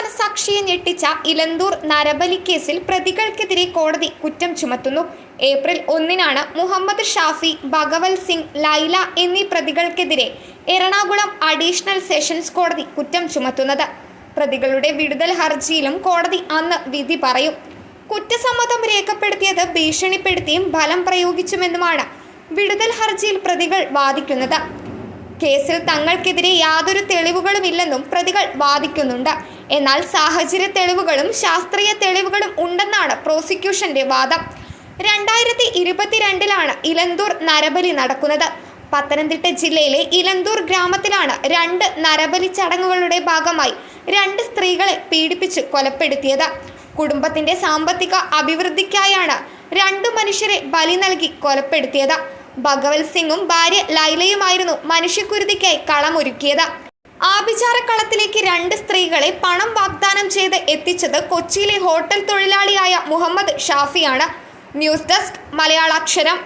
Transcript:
മനസാക്ഷിയെ ഞെട്ടിച്ച ഇലന്തൂർ നരബലി കേസിൽ പ്രതികൾക്കെതിരെ കോടതി കുറ്റം ചുമത്തുന്നു. ഏപ്രിൽ ഒന്നിനാണ് മുഹമ്മദ് ഷാഫി ഭഗവൽ സിംഗ് ലൈല എന്നീ പ്രതികൾക്കെതിരെ എറണാകുളം അഡീഷണൽ സെഷൻസ് കോടതി കുറ്റം ചുമത്തുന്നത്. പ്രതികളുടെ വിടുതൽ ഹർജിയിലും കോടതി അന്ന് വിധി പറയും. കുറ്റസമ്മതം രേഖപ്പെടുത്തിയത് ഭീഷണിപ്പെടുത്തിയും ഫലം പ്രയോഗിച്ചുമെന്നുമാണ് വിടുതൽ ഹർജിയിൽ പ്രതികൾ വാദിക്കുന്നത്. കേസിൽ തങ്ങൾക്കെതിരെ യാതൊരു തെളിവുകളുമില്ലെന്നും പ്രതികൾ വാദിക്കുന്നുണ്ട്. എന്നാൽ സാഹചര്യ തെളിവുകളും ശാസ്ത്രീയ തെളിവുകളും ഉണ്ടെന്നാണ് പ്രോസിക്യൂഷന്റെ വാദം. രണ്ടായിരത്തി ഇരുപത്തിരണ്ടിലാണ് ഇലന്തൂർ നരബലി നടക്കുന്നത്. പത്തനംതിട്ട ജില്ലയിലെ ഇലന്തൂർ ഗ്രാമത്തിലാണ് രണ്ട് നരബലി ചടങ്ങുകളുടെ ഭാഗമായി രണ്ട് സ്ത്രീകളെ പീഡിപ്പിച്ച് കൊലപ്പെടുത്തിയത്. കുടുംബത്തിന്റെ സാമ്പത്തിക അഭിവൃദ്ധിക്കായാണ് രണ്ടു മനുഷ്യരെ ബലി നൽകി കൊലപ്പെടുത്തിയത്. ഭഗവത് സിംഗും ഭാര്യ ലൈലയുമായിരുന്നു മനുഷ്യക്കുരുതിക്കായി കളമൊരുക്കിയത്. ആഭിചാരക്കളത്തിലേക്ക് രണ്ട് സ്ത്രീകളെ പണം വാഗ്ദാനം ചെയ്ത് എത്തിച്ചത് കൊച്ചിയിലെ ഹോട്ടൽ തൊഴിലാളിയായ മുഹമ്മദ് ഷാഫിയാണ്. News desk മലയാളാക്ഷരം